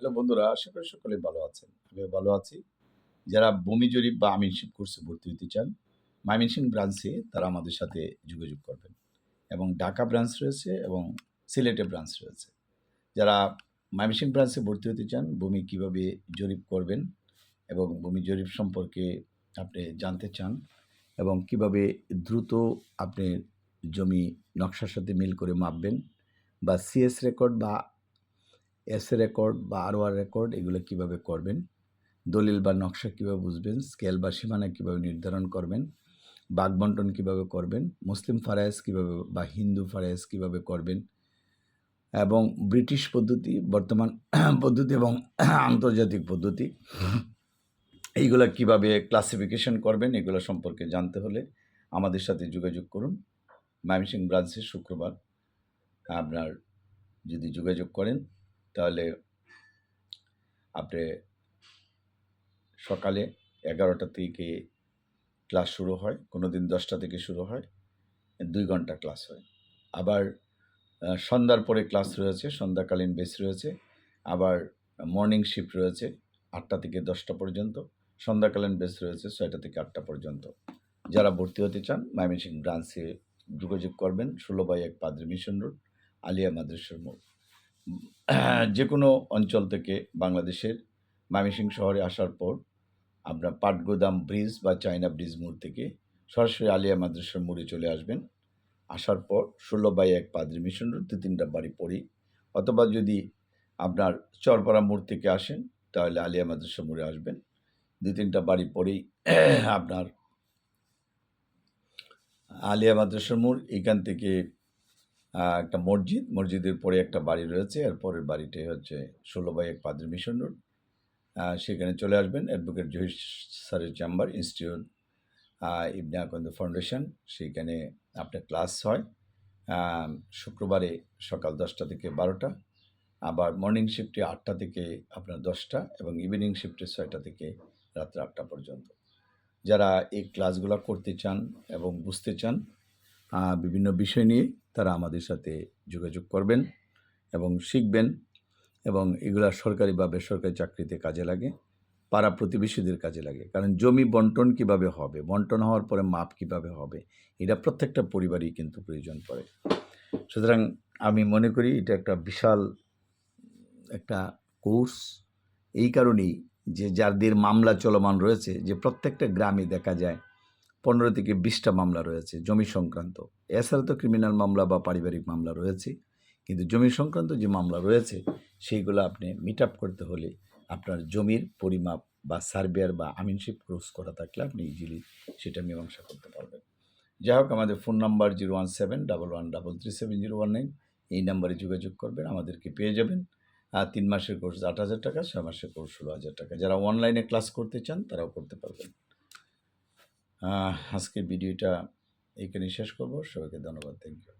Hello বন্ধুরা, আশা করি সকলে ভালো আছেন। আমিও ভালো আছি। যারা ভূমি জরিপ বা আমিনশিপ কোর্সে ভর্তি হতে চান ময়মনসিং ব্রাঞ্চে তারা আমাদের সাথে যোগাযোগ করবেন এবং ঢাকা ব্রাঞ্চ রয়েছে এবং সিলেটে ব্রাঞ্চ রয়েছে। যারা ময়মনসিং ব্রাঞ্চে ভর্তি হতে চান ভূমি কীভাবে জরিপ করবেন এবং ভূমি জরিপ সম্পর্কে আপনি জানতে চান এবং কীভাবে দ্রুত আপনি জমি নকশার সাথে মিল করে মাপবেন বা সিএস রেকর্ড বা এস রেকর্ড বা আর রেকর্ড এগুলো কীভাবে করবেন? দলিল বা নকশা কীভাবে বুঝবেন? স্কেল বা সীমানা কীভাবে নির্ধারণ করবেন? বাঘ বন্টন কীভাবে করবেন? মুসলিম ফারায়েজ কীভাবে বা হিন্দু ফারায়েজ কীভাবে করবেন? এবং ব্রিটিশ পদ্ধতি, বর্তমান পদ্ধতি এবং আন্তর্জাতিক পদ্ধতি, এইগুলো কীভাবে ক্লাসিফিকেশন করবেন এগুলো সম্পর্কে জানতে হলে আমাদের সাথে যোগাযোগ করুন। ময়মনসিং ব্রাঞ্চে শুক্রবার। আপনার যদি যোগাযোগ করেন তাহলে আপনি সকালে এগারোটা থেকে ক্লাস শুরু হয় কোনো দিন দশটা থেকে শুরু হয়, দুই ঘণ্টা ক্লাস হয়। আবার সন্ধ্যার পরে ক্লাস রয়েছে, সন্ধ্যাকালীন বেস রয়েছে, আবার মর্নিং শিফট রয়েছে, আটটা থেকে দশটা পর্যন্ত, সন্ধ্যাকালীন বেস রয়েছে, ছয়টা থেকে আটটা পর্যন্ত। যারা ভর্তি হতে চান ময়মনসিং ব্রাঞ্চে যোগাযোগ করবেন, ষোলো বাই এক পাদ্রি মিশন রোড, আলিয়া মাদ্রাসার মোড়। যে কোনো অঞ্চল থেকে বাংলাদেশের ময়মনসিং শহরে আসার পর আপনার পাটগোদাম ব্রিজ বা চায়না ব্রিজ মোড় থেকে সরাসরি আলিয়া মাদ্রাসার মোড়ে চলে আসবেন। আসার পর ষোলো বাই এক পাদ্রি মিশন রোড দু তিনটা বাড়ি পড়ি। অথবা যদি আপনার চরপাড়া মোড় থেকে আসেন, তাহলে আলিয়া মাদ্রাসা মোড়ে আসবেন। দু তিনটা বাড়ি পরেই আপনার আলিয়া মাদ্রাসার মোড়। এখান থেকে একটা মসজিদ, মসজিদের পরে একটা বাড়ি রয়েছে আর পরের বাড়িটি হচ্ছে ষোলো বাই এক পাদ্রি মিশন রোড। সেখানে চলে আসবেন, অ্যাডভোকেট জহির স্যারের chamber, institute Ibne Akand foundation সেইখানে আপনার ক্লাস হয়। শুক্রবারে সকাল দশটা থেকে বারোটা, আবার মর্নিং শিফটে আটটা থেকে আপনার দশটা, এবং ইভিনিং শিফটে ছয়টা থেকে রাত্রে আটটা পর্যন্ত। যারা এই ক্লাসগুলো করতে চান এবং বুঝতে চান বিভিন্ন বিষয় নিয়ে তারা আমাদের সাথে যোগাযোগ করবেন এবং শিখবেন এবং এগুলা সরকারি বা বেসরকারি চাকরিতে কাজে লাগে, পাড়া প্রতিবেশীদের কাজে লাগে। কারণ জমি বন্টন কীভাবে হবে, বন্টন হওয়ার পরে মাপ কীভাবে হবে, এটা প্রত্যেকটা পরিবারই কিন্তু প্রয়োজন পড়ে। সুতরাং আমি মনে করি এটা একটা বিশাল একটা কোর্স। এই কারণেই যে যাদের মামলা চলমান রয়েছে, যে প্রত্যেকটা গ্রামে দেখা যায় পনেরো থেকে বিশটা মামলা রয়েছে, জমি সংক্রান্ত। এছাড়া তো ক্রিমিনাল মামলা বা পারিবারিক মামলা রয়েছে, কিন্তু জমি সংক্রান্ত যে মামলা রয়েছে, সেইগুলো আপনি মিট আপ করতে হলে আপনার জমির পরিমাপ বা সার্ভেয়ার বা আমিনশিপ ক্রস করা থাকলে আপনি ইজিলি সেটা মীমাংসা করতে পারবেন। যাই হোক, আমাদের phone number zero one seven double one double three seven zero one nine এই নাম্বারে যোগাযোগ করবেন, আমাদেরকে পেয়ে যাবেন। আর তিন মাসের কোর্স আট হাজার টাকা, ছয় মাসের কোর্স ষোলো হাজার টাকা। যারা অনলাইনে ক্লাস করতে চান, তারাও করতে পারবেন। আজকের ভিডিওটা এখানে শেষ করব। সবাইকে ধন্যবাদ। Thank you